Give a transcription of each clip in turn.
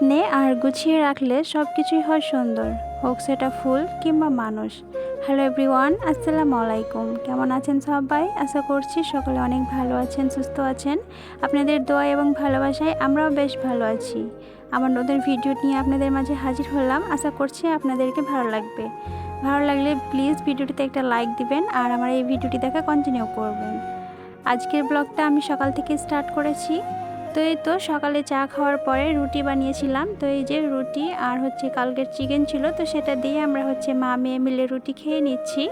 যত্নে আর গুছিয়ে রাখলে সব কিছুই হয় সুন্দর। হোক সেটা ফুল কিংবা মানুষ। হ্যালো এভরিওয়ান আসসালামু আলাইকুম। কেমন আছেন সবাই? আশা করছি সকলে অনেক ভালো আছেন, সুস্থ আছেন। আপনাদের দোয়া এবং ভালোবাসায় আমরাও বেশ ভালো আছি। আমার নতুন ভিডিও নিয়ে আপনাদের মাঝে হাজির হলাম। আশা করছি আপনাদেরকে ভালো লাগবে। ভালো লাগলে প্লিজ ভিডিওটিতে একটা লাইক দিবেন আর আমার এই ভিডিওটি দেখা কন্টিনিউ করবেন। আজকের ব্লগটা আমি সকাল থেকে স্টার্ট করেছি। তো এই তো সকালে চা খাওয়ার পরে রুটি বানিয়েছিলাম। তো এই যে রুটি আর হচ্ছে কালকের চিকেন ছিল, তো সেটা দিয়ে আমরা হচ্ছে মা মেয়ে মিলে রুটি খেয়ে নিচ্ছি।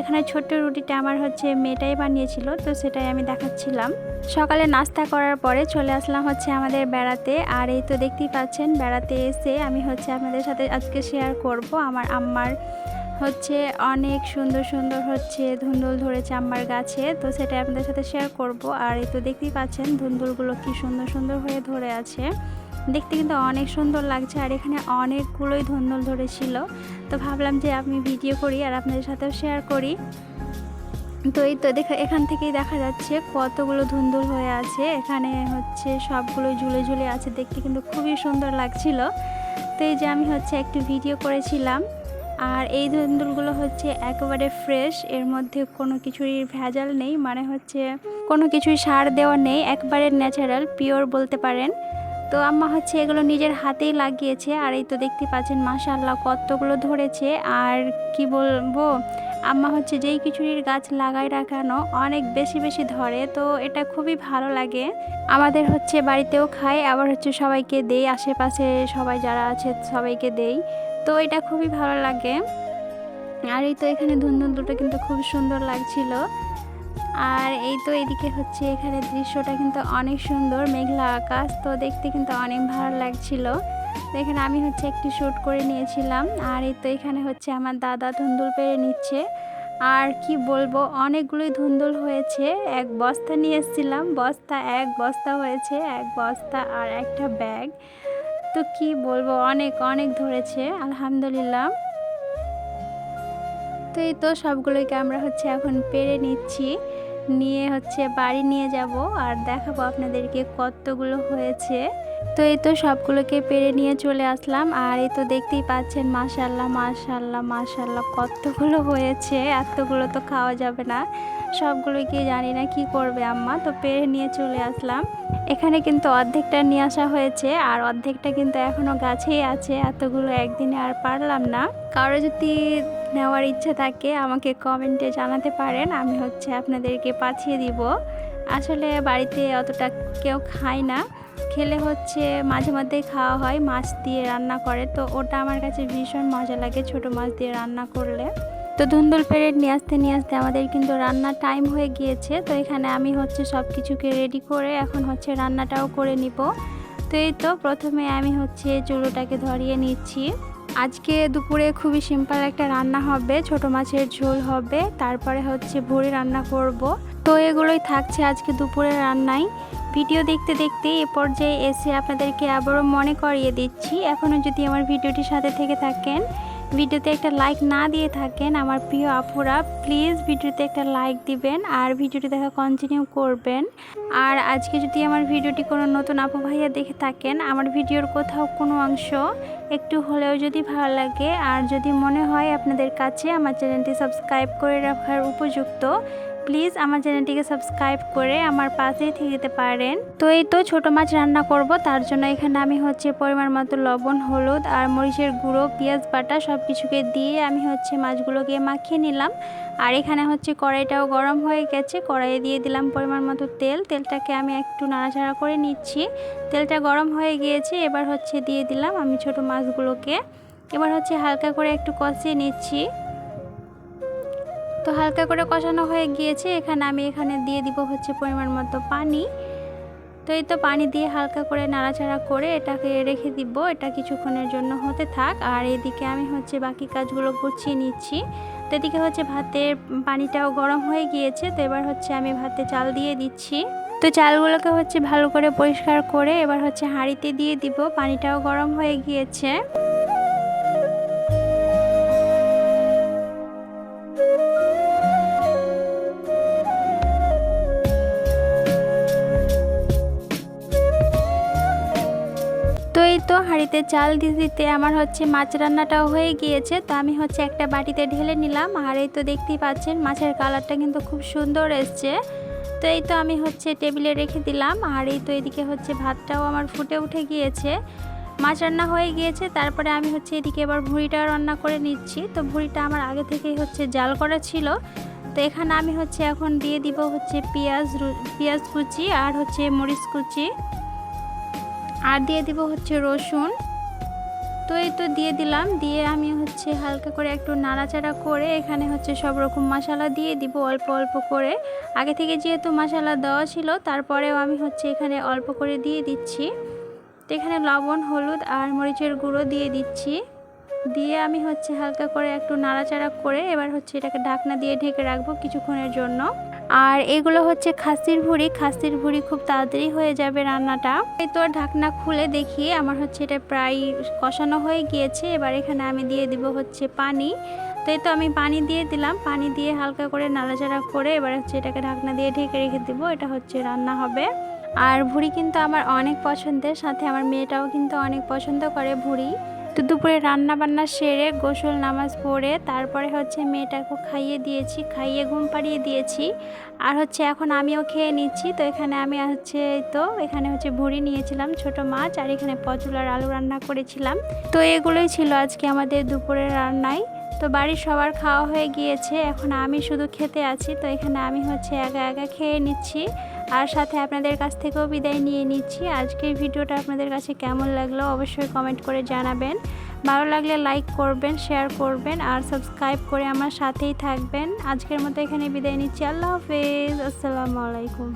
এখানে ছোট্ট রুটিটা আমার হচ্ছে মেয়েটাই বানিয়েছিল, তো সেটাই আমি দেখাচ্ছিলাম। সকালে নাস্তা করার পরে চলে আসলাম হচ্ছে আমাদের বেড়াতে। আর এই তো দেখতেই পাচ্ছেন, বেড়াতে এসে আমি হচ্ছে আপনাদের সাথে আজকে শেয়ার করব। আমার আম্মার হচ্ছে অনেক সুন্দর সুন্দর হচ্ছে ধুন্দুল ধরেছে আমার গাছে। তো সেটা আপনাদের সাথে শেয়ার করব। আর এই তো দেখতেই পাচ্ছেন ধুন্দুলগুলো কি সুন্দর সুন্দর হয়ে ধরে আছে। দেখতে কিন্তু অনেক সুন্দর লাগছে। আর এখানে অনেকগুলোই ধুন্দুল ধরেছিল। তো ভাবলাম যে আমি ভিডিও করি আর আপনাদের সাথেও শেয়ার করি। তো এই তো দেখা, এখান থেকেই দেখা যাচ্ছে কতগুলো ধুন্দুল হয়ে আছে। এখানে হচ্ছে সবগুলো ঝুলে ঝুলে আছে। দেখতে কিন্তু খুবই সুন্দর লাগছিল। তো এই যে আমি হচ্ছে একটু ভিডিও করেছিলাম। আর এই ধুন্দুলগুলো হচ্ছে একেবারে ফ্রেশ এর মধ্যে কোনো কিছুরই ভেজাল নেই মানে হচ্ছে কোনো কিছুই সার দেওয়া নেই, একবারে ন্যাচারাল পিওর বলতে পারেন। তো আম্মা হচ্ছে এগুলো নিজের হাতেই লাগিয়েছে, আর এই তো দেখতে পাচ্ছেন মাশাল্লাহ কতগুলো ধরেছে। আর কি বলব, আম্মা হচ্ছে যেই কিছুরির গাছ লাগাই না কেন, অনেক বেশি বেশি ধরে, তো এটা খুবই ভালো লাগে। আমাদের হচ্ছে বাড়িতেও খাই আবার হচ্ছে সবাইকে দেই, আশেপাশে সবাই যারা আছে সবাইকে দেই। তো এটা খুবই ভালো লাগে। আর এই তো এখানে ধুন্দুন দুটো কিন্তু খুব সুন্দর লাগছিল। আর এই তো এদিকে হচ্ছে এখানে দৃশ্যটা কিন্তু অনেক সুন্দর, মেঘলা আকাশ, তো দেখতে কিন্তু অনেক ভালো লাগছিল। তো এখানে আমি হচ্ছে একটি শ্যুট করে নিয়েছিলাম, আর এই তো এখানে হচ্ছে আমার দাদা ধুন্দুল পেরে নিচ্ছে। আর কি বলব, অনেকগুলোই ধুন্দুল হয়েছে, এক বস্তা নিয়ে এসেছিলাম, বস্তা, এক বস্তা হয়েছে, এক বস্তা আর একটা ব্যাগ। তো কি বলব, অনেক অনেক ধরেছে, আলহামদুলিল্লাহ। তো এই তো সবগুলোকে আমরা হচ্ছে এখন পেরে নিচ্ছি। নিয়ে হচ্ছে বাড়ি নিয়ে যাব আর দেখাবো আপনাদেরকে কতগুলো হয়েছে। তো এই তো সবগুলোকে পেরে নিয়ে চলে আসলাম। আর এই তো দেখতেই পাচ্ছেন মাশাল্লাহ মাশাল্লাহ মাশাল্লাহ কতগুলো হয়েছে, এতগুলো তো খাওয়া যাবে না। সবগুলোকে জানি না কি করবে আম্মা, তো পেরে নিয়ে চলে আসলাম। এখানে কিন্তু অর্ধেকটা নিয়ে আসা হয়েছে, আর অর্ধেকটা কিন্তু এখনও গাছেই আছে, এতগুলো একদিনে আর পারলাম না। কারও যদি নেওয়ার ইচ্ছা থাকে, আমাকে কমেন্টে জানাতে পারেন, আমি হচ্ছে আপনাদেরকে পাঠিয়ে দিব। আসলে বাড়িতে অতটা কেউ খায় না খেলে হচ্ছে মাঝে মধ্যেই খাওয়া হয়, মাছ দিয়ে রান্না করে। তো ওটা আমার কাছে ভীষণ মজা লাগে ছোট মাছ দিয়ে রান্না করলে। তো ধুন্দুল পেরেড নিয়ে আসতে নিয়ে আসতে আমাদের কিন্তু রান্নার টাইম হয়ে গিয়েছে। তো এখানে আমি হচ্ছে সব কিছুকে রেডি করে এখন হচ্ছে রান্নাটাও করে নিব। তো এই তো প্রথমে আমি হচ্ছে চুলোটাকে ধরিয়ে নিচ্ছি। আজকে দুপুরে খুবই সিম্পল একটা রান্না হবে, ছোট মাছের ঝোল হবে, তারপরে হচ্ছে ভুড়ি রান্না করব। তো এগুলোই থাকছে আজকে দুপুরে রান্নায়। ভিডিও দেখতে দেখতে এ পর্যায়ে এসে আপনাদেরকে আবারও মনে করিয়ে দিচ্ছি, এখনও যদি আমার ভিডিওটির সাথে থেকে থাকেন, ভিডিওতে একটা লাইক না দিয়ে থাকেন, আমার প্রিয় আপুরা প্লিজ ভিডিওতে একটা লাইক দিবেন আর ভিডিওটি দেখা কন্টিনিউ করবেন। আর আজকে যদি আমার ভিডিওটি কোনো নতুন আপু ভাইয়া দেখে থাকেন, আমার ভিডিওর কোথাও কোনো অংশ একটু হলেও যদি ভালো লাগে, আর যদি মনে হয় আপনাদের কাছে আমার চ্যানেলটি সাবস্ক্রাইব করে রাখার উপযুক্ত প্লিজ আমার চ্যানেলটিকে সাবস্ক্রাইব করে আমার পাশেই থেকে যেতে পারেন। তো এই তো ছোটো মাছ রান্না করব, তার জন্য এখানে আমি হচ্ছে পরিমাণ মতো লবণ, হলুদ আর মরিচের গুঁড়ো, পেঁয়াজ বাটা সব কিছুকে দিয়ে আমি হচ্ছে মাছগুলোকে মাখিয়ে নিলাম। আর এখানে হচ্ছে কড়াইটাও গরম হয়ে গেছে, কড়াইয়ে দিয়ে দিলাম পরিমাণ মতো তেল। তেলটাকে আমি একটু নাড়াচাড়া করে নিচ্ছি। তেলটা গরম হয়ে গিয়েছে, এবার হচ্ছে দিয়ে দিলাম আমি ছোট মাছগুলোকে। এবার হচ্ছে হালকা করে একটু কষিয়ে নিচ্ছি। তো হালকা করে কষানো হয়ে গিয়েছে। এখানে আমি এখানে দিয়ে দিব হচ্ছে পরিমাণ মতো পানি। তো এই তো পানি দিয়ে হালকা করে নাড়াচাড়া করে এটাকে রেখে দিব। এটা কিছুক্ষণের জন্য হতে থাক। আর এদিকে আমি হচ্ছে বাকি কাজগুলো গুছিয়ে নিচ্ছি। তো এদিকে হচ্ছে ভাতের পানিটাও গরম হয়ে গিয়েছে। তো এবার হচ্ছে আমি ভাতে চাল দিয়ে দিচ্ছি। তো চালগুলোকে হচ্ছে ভালো করে পরিষ্কার করে এবার হচ্ছে হাঁড়িতে দিয়ে দিব। পানিটাও গরম হয়ে গিয়েছে। হাঁড়িতে চাল দিতে দিতে আমার হচ্ছে মাছ রান্নাটাও হয়ে গিয়েছে। তো আমি হচ্ছে একটা বাটিতে ঢেলে নিলাম। আর এই তো দেখতেই পাচ্ছেন, মাছের কালারটা কিন্তু খুব সুন্দর এসছে। তো এই তো আমি হচ্ছে টেবিলে রেখে দিলাম। আর এই তো এদিকে হচ্ছে ভাতটাও আমার ফুটে উঠে গিয়েছে। মাছ রান্না হয়ে গিয়েছে, তারপরে আমি হচ্ছে এদিকে এবার ভুঁড়িটা রান্না করে নিচ্ছি। তো ভুঁড়িটা আমার আগে থেকেই হচ্ছে জাল করা ছিল। তো এখানে আমি হচ্ছে এখন দিয়ে দিব হচ্ছে পেঁয়াজ পেঁয়াজ কুচি আর হচ্ছে মরিচ কুচি। আর দিয়ে দিব হচ্ছে রসুন। তো এই তো দিয়ে দিলাম, দিয়ে আমি হচ্ছে হালকা করে একটু নাড়াচাড়া করে এখানে হচ্ছে সব রকম মশলা দিয়ে দিব অল্প অল্প করে। আগে থেকে যেহেতু মশলা দেওয়া ছিল, তারপরেও আমি হচ্ছে এখানে অল্প করে দিয়ে দিচ্ছি। তো এখানে লবণ, হলুদ আর মরিচের গুঁড়ো দিয়ে দিচ্ছি। দিয়ে আমি হচ্ছে হালকা করে একটু নাড়াচাড়া করে এবার হচ্ছে এটাকে ঢাকনা দিয়ে ঢেকে রাখব কিছুক্ষণের জন্য। আর এগুলো হচ্ছে খাসির ভুড়ি। খাসির ভুড়ি খুব তাড়াতাড়ি হয়ে যাবে রান্নাটা। এই তো ঢাকনা খুলে দেখি, আমার হচ্ছে এটা প্রায় কষানো হয়ে গিয়েছে। এবার এখানে আমি দিয়ে দিব হচ্ছে পানি। তো এই তো আমি পানি দিয়ে দিলাম। পানি দিয়ে হালকা করে নাড়াচাড়া করে এবার হচ্ছে এটাকে ঢাকনা দিয়ে ঢেকে রেখে দিব। এটা হচ্ছে রান্না হবে। আর ভুড়ি কিন্তু আমার অনেক পছন্দের। সাথে আমার মেয়েটাও কিন্তু অনেক পছন্দ করে ভুড়ি। তো দুপুরে রান্না বান্না সেরে গোসল, নামাজ পড়ে তারপরে হচ্ছে মেয়েটাকে খাইয়ে দিয়েছি, খাইয়ে ঘুম পাড়িয়ে দিয়েছি। আর হচ্ছে এখন আমিও খেয়ে নিচ্ছি, তো এখানে আমি হচ্ছে তো, এখানে হচ্ছে ভুড়ি নিয়েছিলাম ছোট মাছ আর এখানে পচল আর আলু রান্না করেছিলাম। তো এগুলোই ছিল আজকে আমাদের দুপুরের রান্নায়। তো বাড়ির সবার খাওয়া হয়ে গিয়েছে, এখন আমি শুধু খেতে আছি, তো এখানে আমি হচ্ছে একা একা খেয়ে নিচ্ছি। আর সাথে আপনাদের কাছ থেকেও বিদায় নিয়ে নিচ্ছি। আজকের ভিডিওটা আপনাদের কাছে কেমন লাগল অবশ্যই কমেন্ট করে জানাবেন। ভালো লাগলে লাইক করবেন শেয়ার করবেন আর সাবস্ক্রাইব করে আমার সাথেই থাকবেন। আজকের মতো এখানে বিদায় নিচ্ছি। আল্লাহ হাফেজ। আসসালামু আলাইকুম।